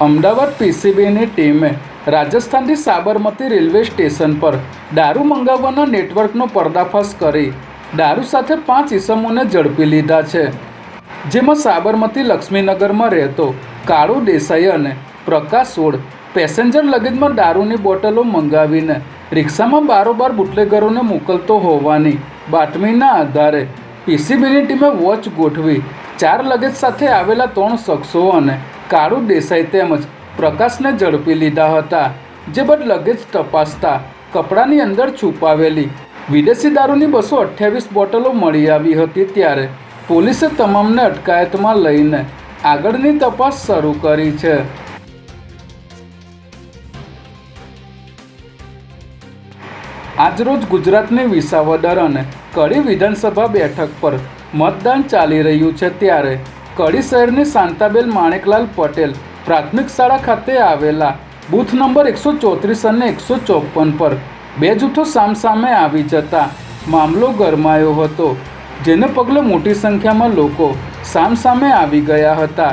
અમદાવાદ પીસીબીની ટીમે રાજસ્થાનથી Sabarmati railway station પર દારૂ મંગાવવાના નેટવર્કનો પર્દાફાશ કરી દારૂ સાથે પાંચ ઇસમોને ઝડપી લીધા છે. જેમાં સાબરમતી લક્ષ્મીનગરમાં રહેતો કાળુ દેસાઈ અને પ્રકાશ સોળ પેસેન્જર લગેજમાં દારૂની બોટલો મંગાવીને રિક્ષામાં બારોબાર બુટલેગરોને મોકલતો હોવાની બાતમીના આધારે પીસીબીની ટીમે વોચ ગોઠવી ચાર લગેજ સાથે આવેલા ત્રણ શખ્સો અને કાળુ દેસાઈ તેમજ પ્રકાશને ઝડપી લીધા હતા, જે બદ લગેજ તપાસતા કપડાની અંદર છુપાવેલી વિદેશી દારૂની બસો અઠ્યાવીસ બોટલો મળી આવી હતી ત્યારે પોલીસે તમામને અટકાયતમાં લઈને આગળની તપાસ શરૂ કરી છે. આજરોજ ગુજરાતની વિસાવદર અને કડી વિધાનસભા બેઠક પર મતદાન ચાલી રહ્યું છે ત્યારે કડી શહેરની શાંતાબેન માણેકલાલ પટેલ પ્રાથમિક શાળા ખાતે આવેલા બૂથ નંબર એકસો ચોત્રીસ અને એકસો ચોપન પર બે જૂથો સામસામે આવી જતા મામલો ગરમાયો હતો, જેને પગલે મોટી સંખ્યામાં લોકો સામસામે આવી ગયા હતા.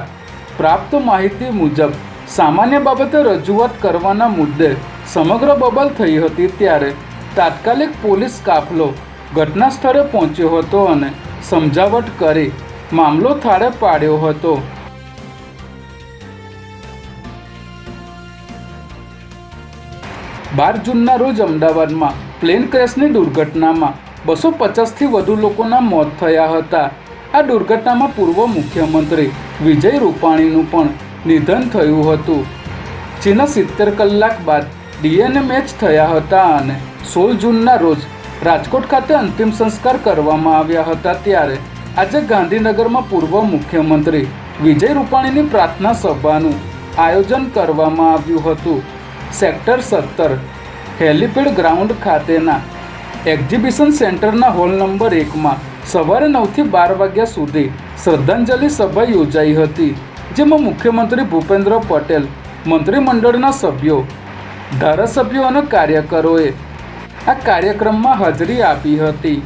પ્રાપ્ત માહિતી મુજબ, સામાન્ય બાબતે રજૂઆત કરવાના મુદ્દે સમગ્ર બબલ થઈ હતી ત્યારે તાત્કાલિક પોલીસ કાફલો ઘટના સ્થળે પહોંચ્યો હતો અને સમજાવટ કરી મામલો થાળે પાડ્યો હતો. બાર જૂનના રોજ અમદાવાદમાં પ્લેન ક્રેશની દુર્ઘટનામાં બસો પચાસથી વધુ લોકોના મોત થયા હતા. આ દુર્ઘટનામાં પૂર્વ મુખ્યમંત્રી વિજય રૂપાણીનું પણ નિધન થયું હતું. જેના સિત્તેર કલાક બાદ ડીએનએ મેચ થયા હતા અને સોળ જૂનના રોજ રાજકોટ ખાતે અંતિમ સંસ્કાર કરવામાં આવ્યા હતા ત્યારે આજે ગાંધીનગરમાં પૂર્વ મુખ્યમંત્રી વિજય રૂપાણીની પ્રાર્થના સભાનું આયોજન કરવામાં આવ્યું હતું. સેક્ટર સત્તર હેલિપેડ ગ્રાઉન્ડ ખાતેના એક્ઝિબિશન સેન્ટરના હોલ નંબર એકમાં સવારે નવથી બાર વાગ્યા સુધી શ્રદ્ધાંજલિ સભા યોજાઈ હતી, જેમાં મુખ્યમંત્રી ભૂપેન્દ્ર પટેલ, મંત્રીમંડળના સભ્યો, ધારાસભ્યો અને કાર્યકરોએ આ કાર્યક્રમમાં હાજરી આપી હતી.